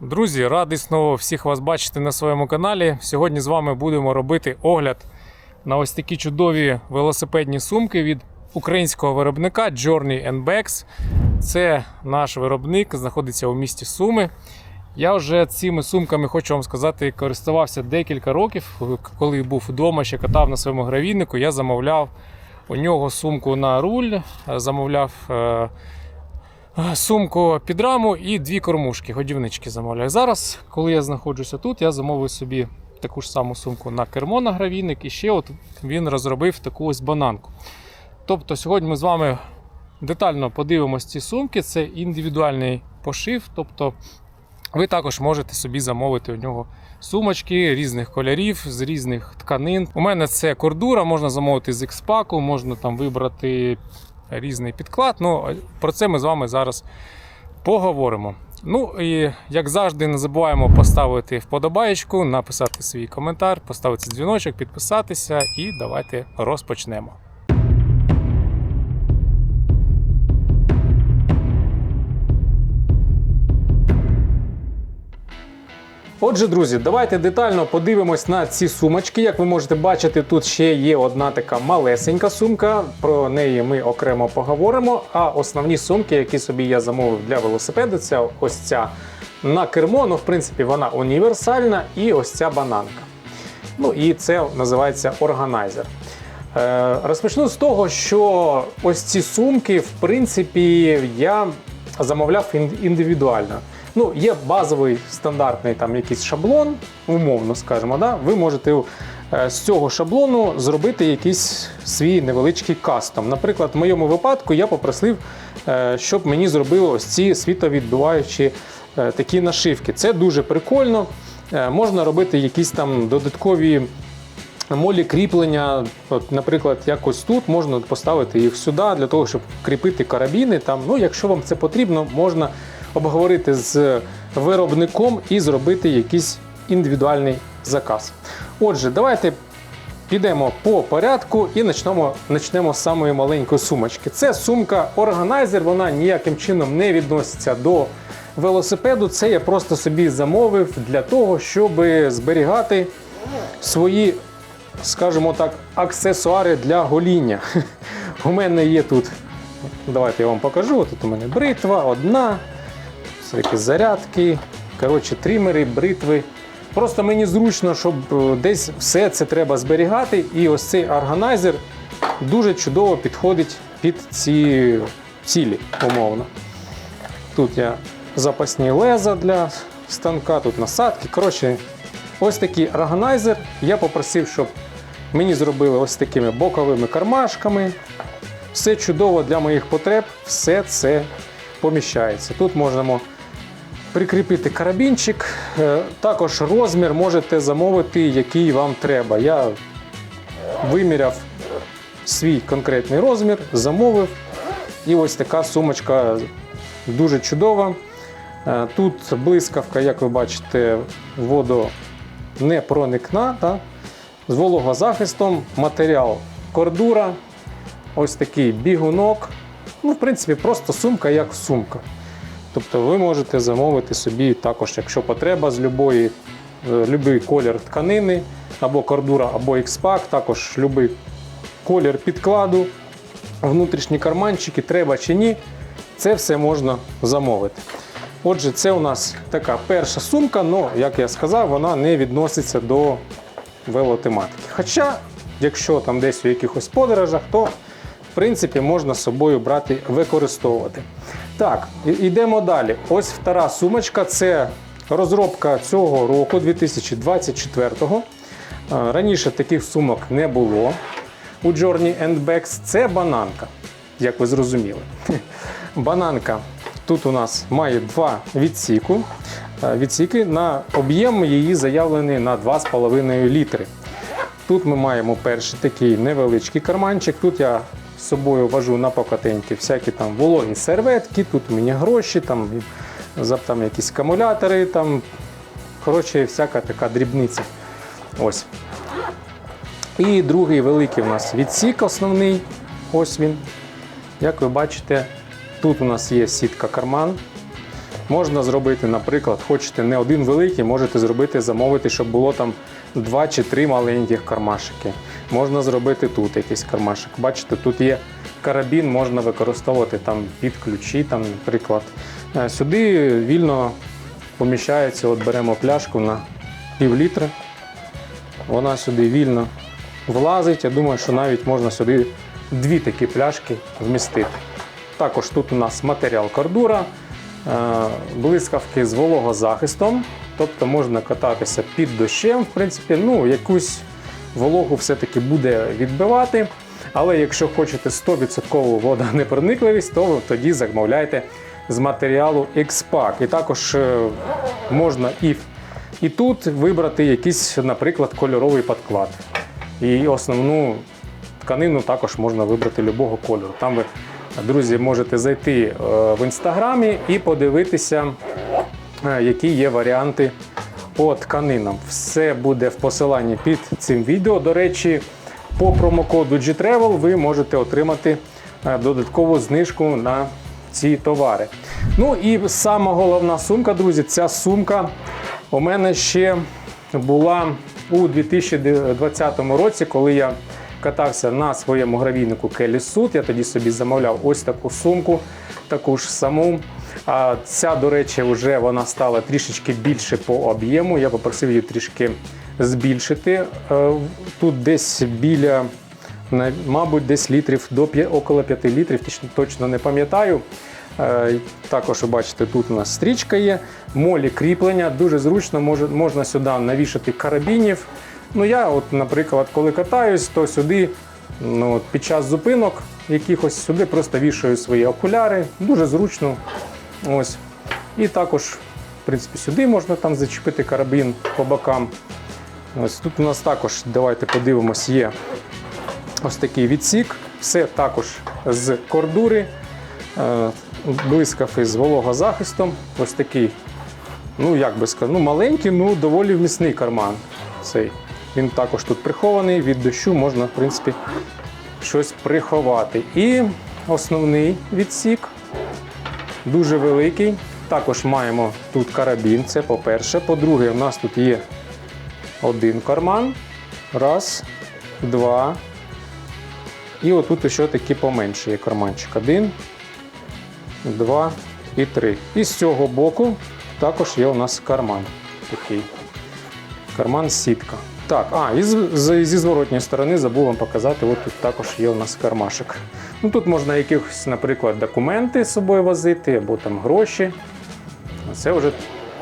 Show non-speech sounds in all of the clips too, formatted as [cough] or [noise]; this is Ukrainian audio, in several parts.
Друзі, радий знову всіх вас бачити на своєму каналі. Сьогодні з вами будемо робити огляд на ось такі чудові велосипедні сумки від українського виробника Journey Bags. Це наш виробник, знаходиться у місті Суми. Я вже цими сумками хочу вам сказати, користувався декілька років. Коли був вдома, ще катав на своєму гравійнику, я замовляв у нього сумку на руль, замовляв. Сумку під раму і дві кормушки, годівнички замовляю. Зараз, коли я знаходжуся тут, я замовив собі таку ж саму сумку на кермо на гравійник, і ще от він розробив таку ось бананку. Тобто сьогодні ми з вами детально подивимось ці сумки. Це індивідуальний пошив. Тобто ви також можете собі замовити у нього сумочки різних кольорів, з різних тканин. У мене це кордура, можна замовити з X-паку, можна там вибрати різний підклад. Ну, про це ми з вами зараз поговоримо. Ну і як завжди, не забуваємо поставити вподобаєчку, написати свій коментар, поставити дзвіночок, підписатися і давайте розпочнемо. Отже, друзі, давайте детально подивимось на ці сумочки. Як ви можете бачити, тут ще є одна така малесенька сумка. Про неї ми окремо поговоримо. А основні сумки, які собі я замовив для велосипеду, це ось ця на кермо. Ну, в принципі, вона універсальна, і ось ця бананка. Ну і це називається органайзер. Е, Розпочну з того, що ось ці сумки, в принципі, я замовляв індивідуально. Ну, є базовий стандартний там якийсь шаблон, умовно скажімо, да? ви можете е, з цього шаблону зробити якийсь свій невеличкий кастом. Наприклад, в моєму випадку я попросив, е, щоб мені зробили ось ці світовідбиваючі е, такі нашивки. Це дуже прикольно. Можна робити якісь там додаткові молі кріплення. От, наприклад, якось тут можна поставити їх сюди для того, щоб кріпити карабіни. Там, ну, якщо вам це потрібно, можна обговорити з виробником і зробити якийсь індивідуальний заказ. Отже, давайте підемо по порядку і почнемо, почнемо з самої маленької сумочки. Це сумка органайзер, вона ніяким чином не відноситься до велосипеду. Це я просто собі замовив для того, щоб зберігати свої, скажімо так, аксесуари для гоління. [laughs] У мене є тут. Давайте я вам покажу. Тут у мене бритва, одна, всякі зарядки, коротше, трімери, бритви. Просто мені зручно, щоб е, десь все це треба зберігати. І ось цей органайзер дуже чудово підходить під ці цілі, умовно. Тут я запасні леза для станка, тут насадки. Коротше, ось такий органайзер. Я попросив, щоб мені зробили ось такими боковими кармашками. Все чудово для моїх потреб, все це поміщається. Тут можемо прикріпити карабінчик. Е, Також розмір можете замовити, який вам треба. Я виміряв свій конкретний розмір, замовив. І ось така сумочка дуже чудова. Е, Тут блискавка, як ви бачите, воду не проникна. Та? З вологозахистом, матеріал кордура, ось такий бігунок. Ну, в принципі, просто сумка як сумка. Тобто ви можете замовити собі також, якщо потреба, з любої, е, любий колір тканини, або кордура, або X-Pack, також будь-який колір підкладу, внутрішні карманчики, треба чи ні, це все можна замовити. Отже, це у нас така перша сумка, але, як я сказав, вона не відноситься до велотематики. Хоча, якщо там десь у якихось подорожах, то в принципі можна з собою брати, використовувати. Так, йдемо далі. Ось втора сумочка це розробка цього року, 2024-го. Е, Раніше таких сумок не було у Journey Bags. Це бананка, як ви зрозуміли. [laughs] Бананка тут у нас має два відсіку. Е, Відсіки на об'єм її заявлений на 2,5 літри. Тут ми маємо перший такий невеличкий карманчик. Тут я з собою вожу на покатеньки всякі там вологі серветки, тут у мене гроші, там, там якісь акумулятори, там, коротше, всяка така дрібниця. Ось. І другий великий у нас відсік основний. Ось він. Як ви бачите, тут у нас є сітка карман. Можна зробити, наприклад, хочете не один великий, можете зробити, замовити, щоб було там два чи три маленьких кармашики. Можна зробити тут якийсь кармашик. Бачите, тут є карабін, можна використовувати там під ключі, там, наприклад. Е, Сюди вільно поміщається, от беремо пляшку на пів літри. Вона сюди вільно влазить. Я думаю, що навіть можна сюди дві такі пляшки вмістити. Також тут у нас матеріал кордура, е, блискавки з вологозахистом, тобто можна кататися під дощем, в принципі, ну, якусь вологу все-таки буде відбивати. Але якщо хочете 100% водонепроникливість, то тоді замовляйте з матеріалу X-Pack. І також е, можна і, і тут вибрати якийсь, наприклад, кольоровий підклад. І основну тканину також можна вибрати любого кольору. Там ви, друзі, можете зайти е, в інстаграмі і подивитися, які є варіанти по тканинам. Все буде в посиланні під цим відео. До речі, по промокоду G-Travel ви можете отримати е, додаткову знижку на ці товари. Ну і сама головна сумка, друзі, ця сумка у мене ще була у 2020 році, коли я катався на своєму гравійнику Suit. Я тоді собі замовляв ось таку сумку, таку ж саму. А ця, до речі, вже вона стала трішечки більше по об'єму. Я попросив її трішки збільшити. Е, Тут десь біля, мабуть, десь літрів до около 5 літрів, точно- не пам'ятаю. Е, Також ви бачите, тут у нас стрічка є, молі кріплення, дуже зручно, можна сюди навішати карабінів. Ну я, от, наприклад, коли катаюсь, то сюди ну, під час зупинок якихось сюди просто вішаю свої окуляри, дуже зручно. Ось. І також, в принципі, сюди можна там зачепити карабін по бокам. Ось тут у нас також, давайте подивимось, є ось такий відсік. Все також з кордури, е, блискавки з вологозахистом. Ось такий, ну як би сказати, ну маленький, ну доволі вмісний карман. Цей. Він також тут прихований, від дощу можна, в принципі, щось приховати. І основний відсік дуже великий. Також маємо тут карабін, це по-перше. По-друге, у нас тут є один карман. Раз, два. І отут ще такі поменші є карманчик. Один, два і три. І з цього боку також є у нас карман. Такий. Карман сітка. Так, а, і з, зі зворотньої сторони забув вам показати, от тут також є у нас кармашик. Ну, тут можна якихось, наприклад, документи з собою возити або там гроші. Це вже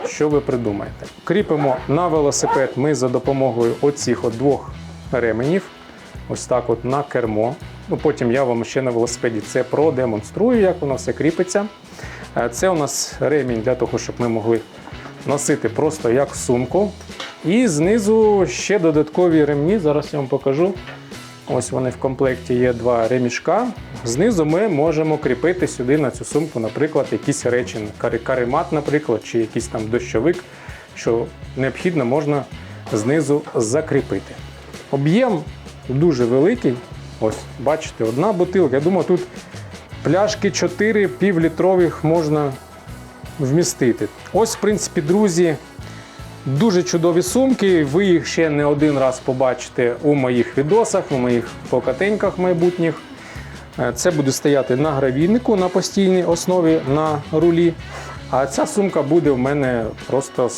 що ви придумаєте. Кріпимо на велосипед ми за допомогою оцих от двох ременів. Ось так от на кермо. Ну, потім я вам ще на велосипеді це продемонструю, як воно все кріпиться. Е, Це у нас ремінь для того, щоб ми могли носити просто як сумку. І знизу ще додаткові ремні. Зараз я вам покажу. Ось вони в комплекті є два ремішка. Знизу ми можемо кріпити сюди на цю сумку, наприклад, якісь речі, каремат, наприклад, чи якийсь там дощовик, що необхідно можна знизу закріпити. Об'єм дуже великий. Ось, бачите, одна бутилка. Я думаю, тут пляшки 4 півлітрових можна вмістити. Ось, в принципі, друзі, Дуже чудові сумки. Ви їх ще не один раз побачите у моїх відосах, у моїх покатеньках майбутніх. Е, Це буде стояти на гравійнику на постійній основі на рулі. А ця сумка буде в мене просто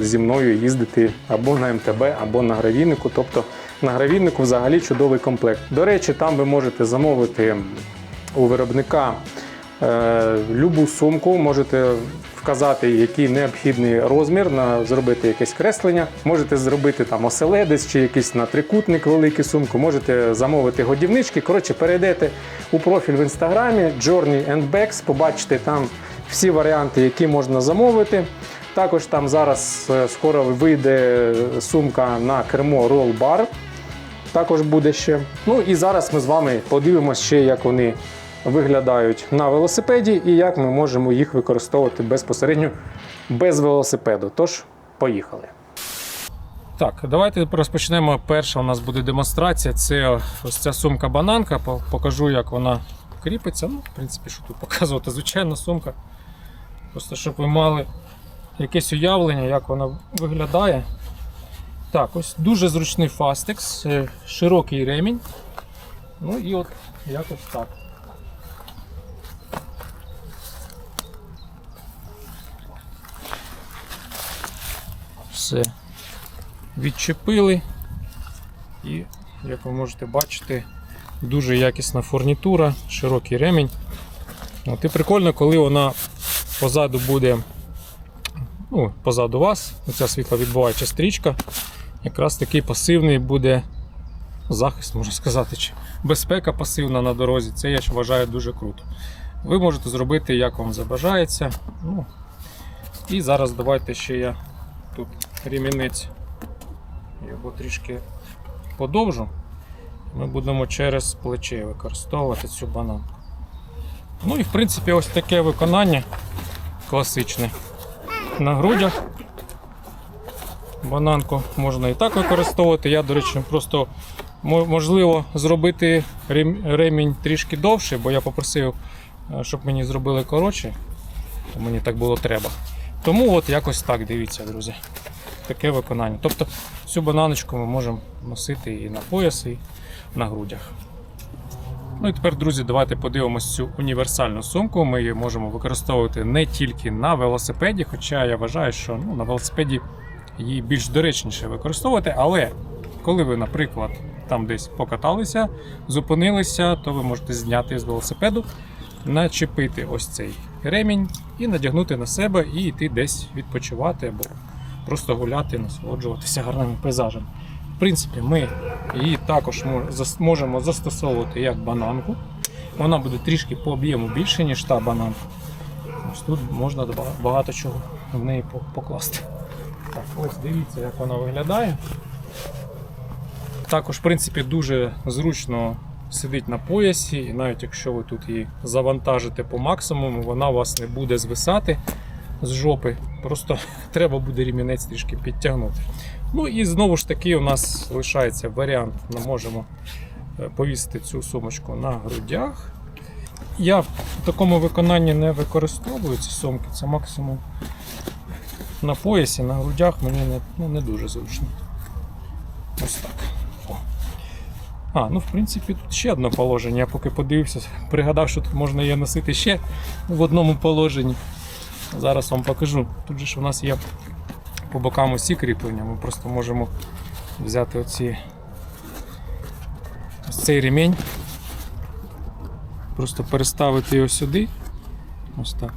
зі мною, їздити або на МТБ, або на гравійнику. Тобто на гравійнику взагалі чудовий комплект. До речі, там ви можете замовити у виробника е, любу сумку, можете вказати, який необхідний розмір, на, зробити якесь креслення. Можете зробити там оселедець чи якийсь на трикутник великий сумку, можете замовити годівнички. Коротше, перейдете у профіль в інстаграмі Journey and Bags, побачите там всі варіанти, які можна замовити. Також там зараз е, скоро вийде сумка на кермо Roll Bar. Також буде ще. Ну і зараз ми з вами подивимося ще, як вони виглядають на велосипеді і як ми можемо їх використовувати безпосередньо без велосипеду. Тож, поїхали. Так, давайте розпочнемо. Перша у нас буде демонстрація. Це ось ця сумка бананка. Покажу, як вона кріпиться. Ну, в принципі, що тут показувати. Звичайна сумка. Просто щоб ви мали якесь уявлення, як вона виглядає. Так, ось дуже зручний фастекс, е, широкий ремінь. Ну і от якось так. Все. Відчепили. І, як ви можете бачити, дуже якісна фурнітура, широкий ремінь. От і прикольно, коли вона позаду буде, ну, позаду вас, оця світловідбиваюча стрічка, якраз такий пасивний буде захист, можна сказати, чи безпека пасивна на дорозі. Це я ж вважаю дуже круто. Ви можете зробити, як вам забажається. Ну, і зараз давайте ще я тут ремінець його трішки подовжу. Ми будемо через плече використовувати цю бананку. Ну і в принципі ось таке виконання класичне. На грудях бананку можна і так використовувати. Я, до речі, просто можливо зробити ремінь трішки довше, бо я попросив, е, щоб мені зробили коротше. Мені так було треба. Тому от якось так дивіться, друзі. Таке виконання. Тобто цю бананочку ми можемо носити і на пояс, і на грудях. Ну і тепер, друзі, давайте подивимось цю універсальну сумку. Ми її можемо використовувати не тільки на велосипеді, хоча я вважаю, що ну, на велосипеді її більш доречніше використовувати. Але коли ви, наприклад, там десь покаталися, зупинилися, то ви можете зняти з велосипеду, начепити ось цей ремінь і надягнути на себе і йти десь відпочивати або просто гуляти, насолоджуватися гарними пейзажами. В принципі, ми її також можемо застосовувати як бананку. Вона буде трішки по об'єму більше, ніж та бананка. Ось тут можна багато чого в неї покласти. Так, ось дивіться, як вона виглядає. Також, в принципі, дуже зручно сидить на поясі, і навіть якщо ви тут її завантажите по максимуму, вона у вас не буде звисати з жопи. Просто [laughs] треба буде ремінець трішки підтягнути. Ну і знову ж таки, у нас лишається варіант, ми можемо е, повісити цю сумочку на грудях. Я в такому виконанні не використовую ці сумки, це максимум на поясі, на грудях мені не, ну, не дуже зручно. Ось так. А, ну в принципі тут ще одне положення. Я поки подивився, пригадав, що тут можна її носити ще в одному положенні. Зараз вам покажу. Тут же ж у нас є по бокам усі кріплення. Ми просто можемо взяти оці ось цей ремінь, просто переставити його сюди. Ось так.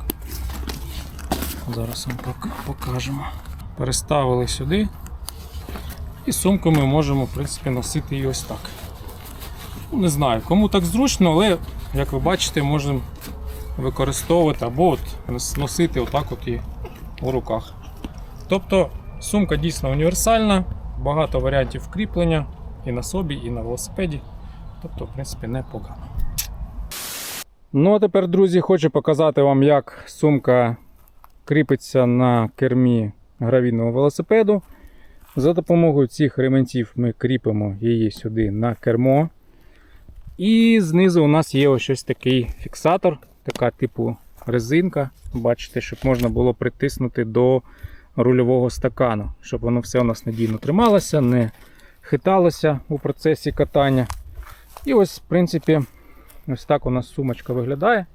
Зараз вам покажемо. Переставили сюди. І сумку ми можемо, в принципі, носити її ось так. Ну, Не знаю, кому так зручно, але, як ви бачите, можемо використовувати або от носити отак от і у руках. Тобто сумка дійсно універсальна, багато варіантів кріплення і на собі, і на велосипеді. Тобто, в принципі, непогано. Ну, а тепер, друзі, хочу показати вам, як сумка кріпиться на кермі гравійного велосипеду. За допомогою цих ремінців ми кріпимо її сюди на кермо. І знизу у нас є ось щось такий фіксатор, така типу резинка. Бачите, щоб можна було притиснути до рульового стакану, щоб воно все у нас надійно трималося, не хиталося у процесі катання. І ось, в принципі, ось так у нас сумочка виглядає.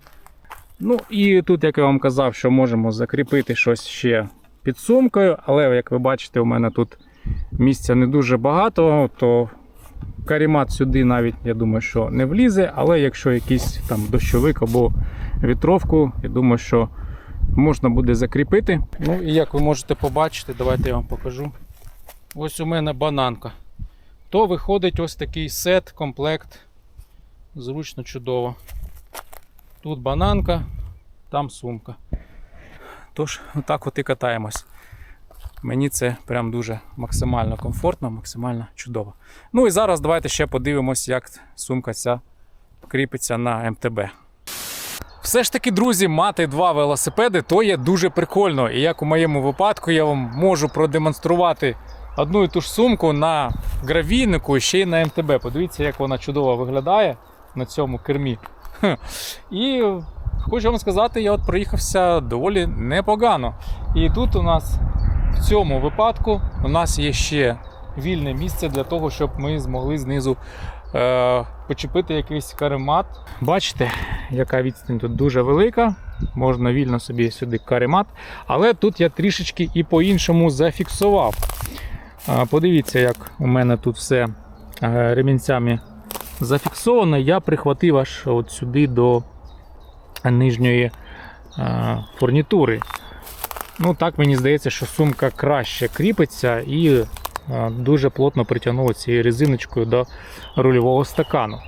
Ну і тут, як я вам казав, що можемо закріпити щось ще під сумкою, але як ви бачите, у мене тут місця не дуже багато, то карімат сюди навіть, я думаю, що не влізе, але якщо якийсь там дощовик або вітровку, я думаю, що можна буде закріпити. Ну і як ви можете побачити, давайте я вам покажу. Ось у мене бананка. То виходить ось такий сет, комплект. Зручно чудово. Тут бананка, там сумка. Тож, отак от і катаємось. Мені це прям дуже максимально комфортно, максимально чудово. Ну і зараз давайте ще подивимось, як сумка ця кріпиться на МТБ. Все ж таки, друзі, мати два велосипеди то є дуже прикольно. І як у моєму випадку, я вам можу продемонструвати одну і ту ж сумку на гравійнику і ще й на МТБ. Подивіться, як вона чудово виглядає на цьому кермі. І хочу вам сказати, я от проїхався доволі непогано. І тут у нас в цьому випадку у нас є ще вільне місце для того, щоб ми змогли знизу е, почепити якийсь каремат. Бачите, яка відстань тут дуже велика. Можна вільно собі сюди каремат. Але тут я трішечки і по-іншому зафіксував. Е, подивіться, як у мене тут все е, ремінцями зафіксовано. Я прихватив аж от сюди до нижньої е, фурнітури. Ну, так мені здається, що сумка краще кріпиться і е, дуже плотно притягнула цією резиночкою до рульового стакану.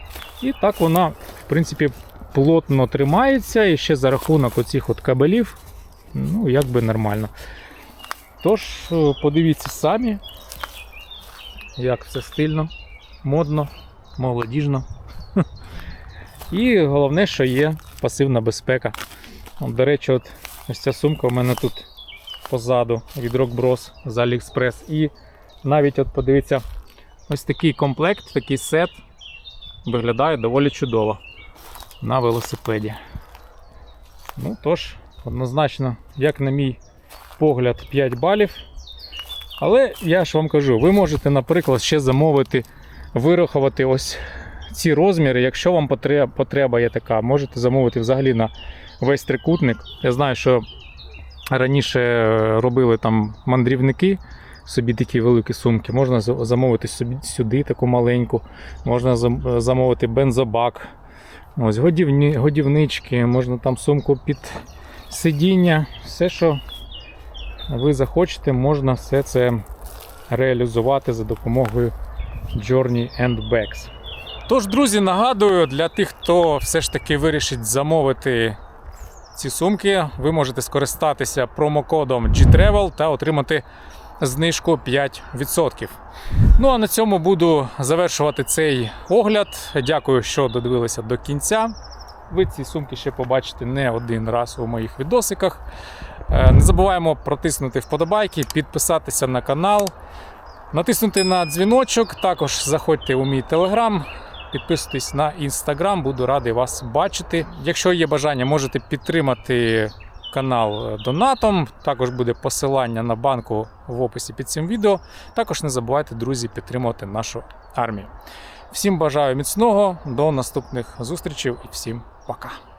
І так вона, в принципі, плотно тримається і ще за рахунок оцих от кабелів, ну, якби нормально. Тож, е, подивіться самі, як все стильно, модно, молодіжно. [laughs] І головне, що є пасивна безпека. До речі, от ось ця сумка у мене тут позаду від Rockbros з AliExpress. І навіть от подивіться, ось такий комплект, такий сет виглядає доволі чудово на велосипеді. Ну тож, однозначно, як на мій погляд, 5 балів. Але я ж вам кажу, ви можете, наприклад, ще замовити, вирахувати ось ці розміри. Якщо вам потреба є така, можете замовити взагалі на весь трикутник. Я знаю, що раніше е, робили там мандрівники. Собі такі великі сумки, можна замовити собі сюди таку маленьку, можна замовити бензобак, ось годівні, годівнички, можна там сумку під сидіння, все, що ви захочете, можна все це реалізувати за допомогою Journey and Bags. Тож, друзі, нагадую, для тих, хто все ж таки вирішить замовити ці сумки, ви можете скористатися промокодом GTravel та отримати знижку 5%. Ну а на цьому буду завершувати цей огляд. Дякую, що додивилися до кінця. Ви ці сумки ще побачите не один раз у моїх відосиках. Е, Не забуваємо протиснути вподобайки, підписатися на канал, натиснути на дзвіночок. Також заходьте у мій телеграм, підписуйтесь на інстаграм, буду радий вас бачити. Якщо є бажання, можете підтримати канал е, донатом. Також буде посилання на банку в описі під цим відео. Також не забувайте, друзі, підтримувати нашу армію. Всім бажаю міцного, до наступних зустрічей і всім пока.